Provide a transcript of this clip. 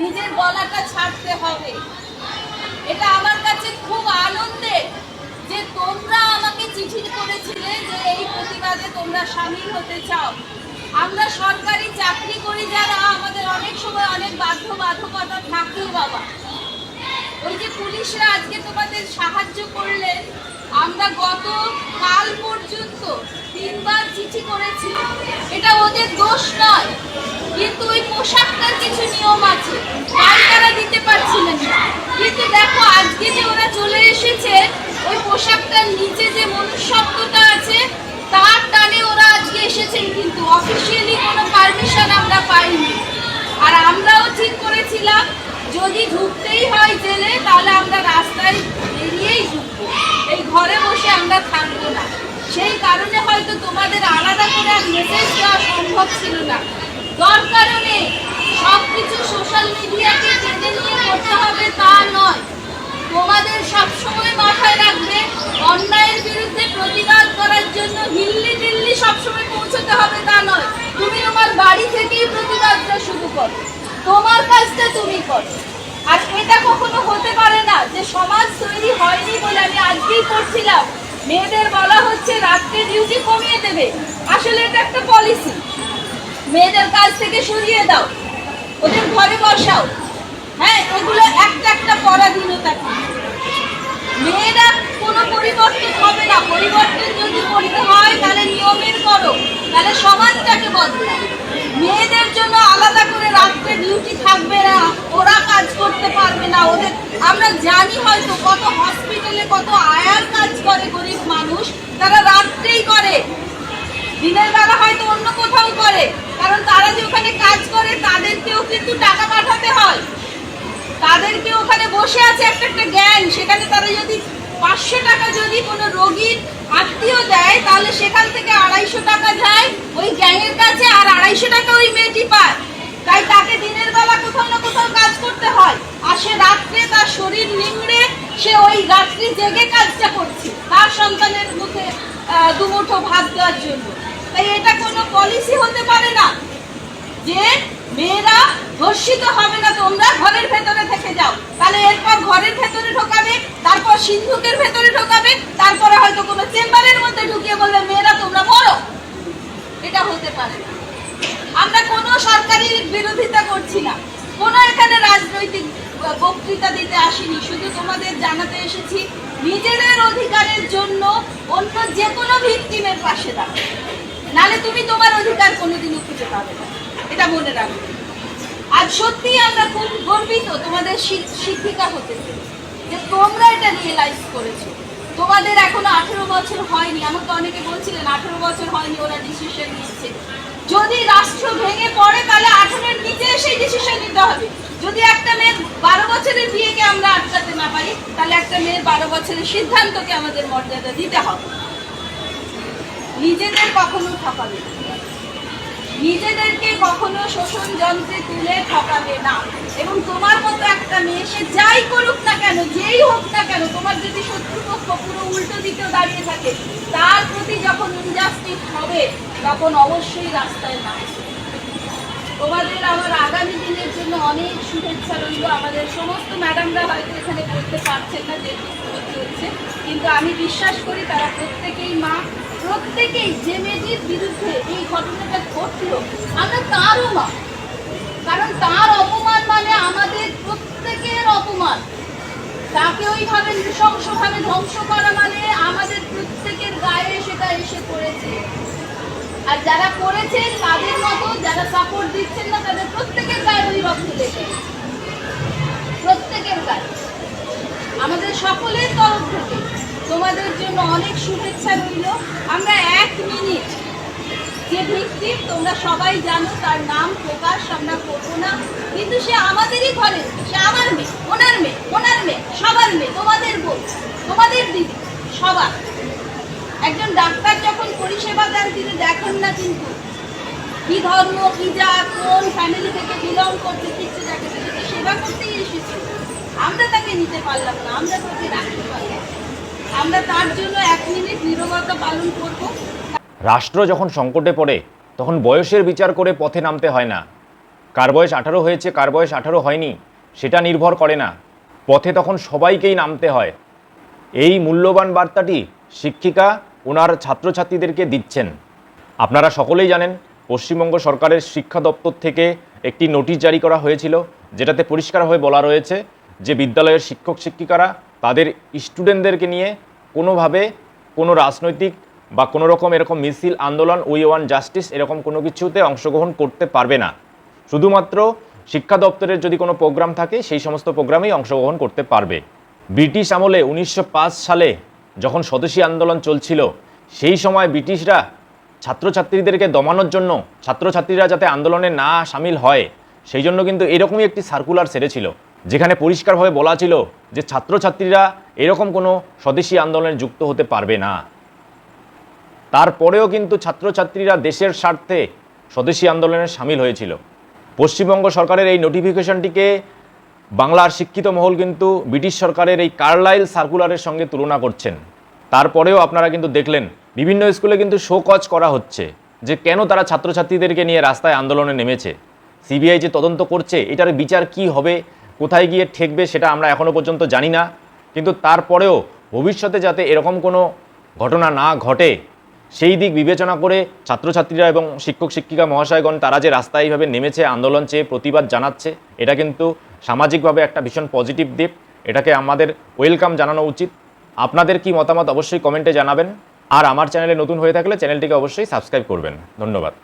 নিজের গলাটা ছাড়তে হবে। এটা আমার কাছে খুব আনন্দের যে তোমরা আমাকে চিঠি করেছিলে যে এই প্রতিবাদে তোমরা সামিল হতে চাও। আমরা সরকারি চাকরি করি যারা, আমাদের অনেক সময় অনেক বাধ্যবাধকতা থাকেই বাবা। ওই যে পুলিশরা আজকে তোমাদের সাহায্য করলেন আমরা গত কাল পর্যন্ত তিনবার চিঠি করেছি। এটা ওদের দোষ নয়। কিন্তু ওই পোশাকটার কিছু নিয়ম আছে। তাই তারা দিতে পারছিলেন না। কিন্তু দেখো, আজকে যে ওরা চলে এসেছে, ওই পোশাকটার নিচে যে মনুষ্যত্বতা আছে, তার টানে ওরা আজকে এসেছেন কিন্তু অফিসিয়ালি কোনো পারমিশন আমরা পাইনি। আর আমরাও ঠিক করেছিলাম, যদি ঢুকতেই হয় জেলে, তাহলে আমরা রাস্তায় বেরিয়েই ঢুকবো এই ঘরে বসে আমরা থাকব না সেই কারণে হয়তো তোমাদের আলাদা করে আর মেসেজ দেওয়া সম্ভব ছিল না। দরকারও নেই। সব সোশ্যাল মিডিয়াকে টেনে নিয়ে করতে হবে তা নয়। তোমাদের সবসময় মাথায় রাখবে, অন্যায়ের বিরুদ্ধে প্রতিবাদ করার জন্য দিল্লি দিল্লি সবসময় পৌঁছতে হবে তা নয়। তুমি তোমার বাড়ি থেকেই প্রতিবাদটা শুরু করো। তোমার কাজটা তুমি করো। আর এটা কখনো হতে পারে না যে সমাজ তৈরি হয়নি বলে আমি আজকেই পড়ছিলাম মেয়েদের বলা হচ্ছে রাত্রে ডিউটি কমিয়ে দেবে। আসলে এটা একটা পলিসি মেয়েদের কাজ থেকে সরিয়ে দাও। ওদের ঘরে বসাও। হ্যাঁ এগুলো একটা একটা পরাধীনতা। মেয়েরা কোনো পরিবর্তন হবে না। পরিবর্তন যদি করতে হয়, তাহলে নিয়মের করো। তাহলে সমাজটাকে বদলাও। মেয়েদের জন্য আলাদা করে রাত্রে ডিউটি থাকবে না, ওরা কাজ করতে পারবে না, ওদের আমরা জানি হয়তো কত হসপিটালে কত আয়ার কাজ করে গরিব মানুষ, তারা রাত্রেই করে। দিনের বেলা হয়তো অন্য কোথাও করে, কারণ তারা যে ওখানে কাজ করে, তাদেরকেও কিন্তু টাকা পাঠাতে হয়। তাদেরকে ওখানে বসে আছে একটা একটা জ্ঞান সেখানে তারা যদি পাঁচশো টাকা যদি কোনো রোগীর আত্মীয় দেয়, তাহলে সেখান থেকে আড়াইশো টাকা যায়। ওই গ্যাংয়ের কাছে আর আড়াইশো টাকা ওই মেয়েটি পায়। তাই তাকে দিনের বেলা কোথাও না কোথাও কাজ করতে হয়। আর সে রাত্রে তার শরীর নিংড়ে, সে ওই রাত্রি জেগে কাজটা করছে। তার সন্তানের মুখে দুমুঠো ভাত দেওয়ার জন্য। তাই এটা কোনো পলিসি হতে পারে না যে মেয়েরা ধর্ষিত হবে না, তোমরা ঘরের ভেতরে থেকে যাও তাহলে এরপর ঘরের ভেতরে ঢোকাবে তারপর সিন্ধুকের ভেতরে ঢোকাবে, তারপরে হয়তো কোনো চেম্বারের মধ্যে ঢুকিয়ে বলবে, মেয়েরা, তোমরা মরো। এটা হতে পারে আমরা কোনো সরকারি বিরোধিতা করছি না। কোনো এখানে রাজনৈতিক বক্তৃতা দিতে আসিনি। শুধু তোমাদের জানাতে এসেছি, নিজেদের অধিকারের জন্য অন্য যে কোনো ভিকটিমের পাশে দাঁড়াও। নালে তুমি তোমার অধিকার কোনোদিনও খুঁজে পাবে না। এটা মনে রাখবে আজ সত্যি আমরা খুব গর্বিত তোমাদের শিক্ষিকা হতে। যে তোমরা এটা রিয়েলাইজ করেছ। তোমাদের এখনও আঠেরো বছর হয়নি, আমাকে অনেকে বলছিলেন আঠেরো বছর হয়নি, ওরা ডিসিশন নিচ্ছে যদি রাষ্ট্র ভেঙে পড়ে, তাহলে আঠেরোর নিচে এসে ডিসিশন নিতে হবে। যদি একটা মেয়ের বারো বছরের বিয়েকে আমরা আটকাতে না পারি, তাহলে একটা মেয়ের বারো বছরের সিদ্ধান্তকে আমাদের মর্যাদা দিতে হবে। নিজেদের কখনো ঠকাবে নিজেদেরকে কখনো শোষণ যন্ত্রে তুলে ঠকাবে না। এবং তোমার মতো একটা মেয়ে, সে যাই করুক না কেন যেই হোক না কেন তোমার যদি শত্রুপক্ষ পুরো উল্টো দিকেও দাঁড়িয়ে থাকে। তার প্রতি যখন ইনজাস্টিস হবে, তখন অবশ্যই রাস্তায় নামবে। তোমাদের আমার আগামী দিনের জন্য অনেক শুভেচ্ছা রইল। আমাদের সমস্ত ম্যাডামরা হয়তো এখানে করতে পারছেন না ভর্তি হচ্ছে কিন্তু আমি বিশ্বাস করি তারা প্রত্যেকেই মা, প্রত্যেকেই যে মেয়েটির বিরুদ্ধে এই ঘটনাটা ঘটলো, আমরা তারও মা। কারণ তার অপমান মানে আমাদের প্রত্যেকের অপমান। তাকে ওইভাবে নৃশংসভাবে ধ্বংস করা মানে আমাদের প্রত্যেকের গায়ে সেটা এসে পড়েছে। আর যারা করেছেন, তাদের মতো যারা সাপোর্ট দিচ্ছেন না, তাদের প্রত্যেকের গায়ে ওই রক্ত লেগে। প্রত্যেকের গায়ে। আমাদের সকলের তরফ থেকে তোমাদের জন্য অনেক শুভেচ্ছা রইল। আমরা ভিক্টিম তোমরা সবাই জানো তার নাম প্রকাশ, আমরা করব না। কিন্তু সে আমাদেরই ঘরে, সে আমার মেয়ে, ওনার মেয়ে ওনার মেয়ে, সবার মেয়ে, তোমাদের বোন তোমাদের দিদি, সবার। একজন ডাক্তার যখন পরিষেবা দেন, তিনি দেখেন না কিন্তু কি ধর্ম, কি জাত, কোন ফ্যামিলি থেকে বিলং করতে কিচ্ছু দেখে না। সেবা করতেই এসেছি। আমরা তাকে নিতে পারলাম না, আমরা তাকে রাখতে পারলাম আমরা তার জন্য এক মিনিট নীরবতা পালন করব। রাষ্ট্র যখন সংকটে পড়ে, তখন বয়সের বিচার করে পথে নামতে হয় না। কার বয়স আঠারো হয়েছে, কার বয়স আঠারো হয়নি, সেটা নির্ভর করে না। পথে তখন সবাইকেই নামতে হয়। এই মূল্যবান বার্তাটি শিক্ষিকা, ওনার ছাত্রছাত্রীদেরকে দিচ্ছেন। আপনারা সকলেই জানেন, পশ্চিমবঙ্গ সরকারের শিক্ষা দপ্তর থেকে একটি নোটিশ জারি করা হয়েছিল, যেটাতে পরিষ্কারভাবে বলা রয়েছে যে বিদ্যালয়ের শিক্ষক শিক্ষিকারা তাদের স্টুডেন্টদেরকে নিয়ে কোনোভাবে কোনো রাজনৈতিক বা কোনো রকম এরকম মিছিল, আন্দোলন, উই ওয়ান জাস্টিস এরকম কোনো কিছুতে অংশগ্রহণ করতে পারবে না। শুধুমাত্র শিক্ষা দপ্তরের যদি কোনো প্রোগ্রাম থাকে, সেই সমস্ত প্রোগ্রামেই অংশগ্রহণ করতে পারবে। ব্রিটিশ আমলে উনিশশো পাঁচ সালে যখন স্বদেশী আন্দোলন চলছিল, সেই সময় ব্রিটিশরা ছাত্রছাত্রীদেরকে দমানোর জন্য, ছাত্রছাত্রীরা যাতে আন্দোলনে না সামিল হয়, সেই জন্য কিন্তু এরকমই একটি সার্কুলার সেরেছিল, যেখানে পরিষ্কারভাবে বলা ছিল যে ছাত্রছাত্রীরা এরকম কোনো স্বদেশী আন্দোলনে যুক্ত হতে পারবে না। তারপরেও কিন্তু ছাত্রছাত্রীরা দেশের স্বার্থে স্বদেশী আন্দোলনে সামিল হয়েছিল। পশ্চিমবঙ্গ সরকারের এই নোটিফিকেশনটিকে বাংলার শিক্ষিত মহল কিন্তু ব্রিটিশ সরকারের এই কার্লাইল সার্কুলারের সঙ্গে তুলনা করছেন। তারপরেও আপনারা কিন্তু দেখলেন, বিভিন্ন স্কুলে কিন্তু শোকজ করা হচ্ছে যে কেন তারা ছাত্রছাত্রীদেরকে নিয়ে রাস্তায় আন্দোলনে নেমেছে। সিবিআই যে তদন্ত করছে, এটার বিচার কি হবে, কোথায় গিয়ে ঠেকবে সেটা আমরা এখনও পর্যন্ত জানি না। কিন্তু তারপরেও ভবিষ্যতে যাতে এরকম কোনো ঘটনা না ঘটে সেই দিক বিবেচনা করে ছাত্রছাত্রীরা এবং শিক্ষক, শিক্ষিকা, মহাশয়গণ তারা যে রাস্তায় এইভাবে নেমেছে, আন্দোলন চেয়ে প্রতিবাদ জানাচ্ছে, এটা কিন্তু সামাজিকভাবে একটা ভীষণ পজিটিভ দিক। এটাকে আমাদের ওয়েলকাম জানানো উচিত। আপনাদের কি মতামত অবশ্যই কমেন্টে জানাবেন। আর আমার চ্যানেলে নতুন হয়ে থাকলে চ্যানেলটিকে অবশ্যই সাবস্ক্রাইব করবেন। ধন্যবাদ।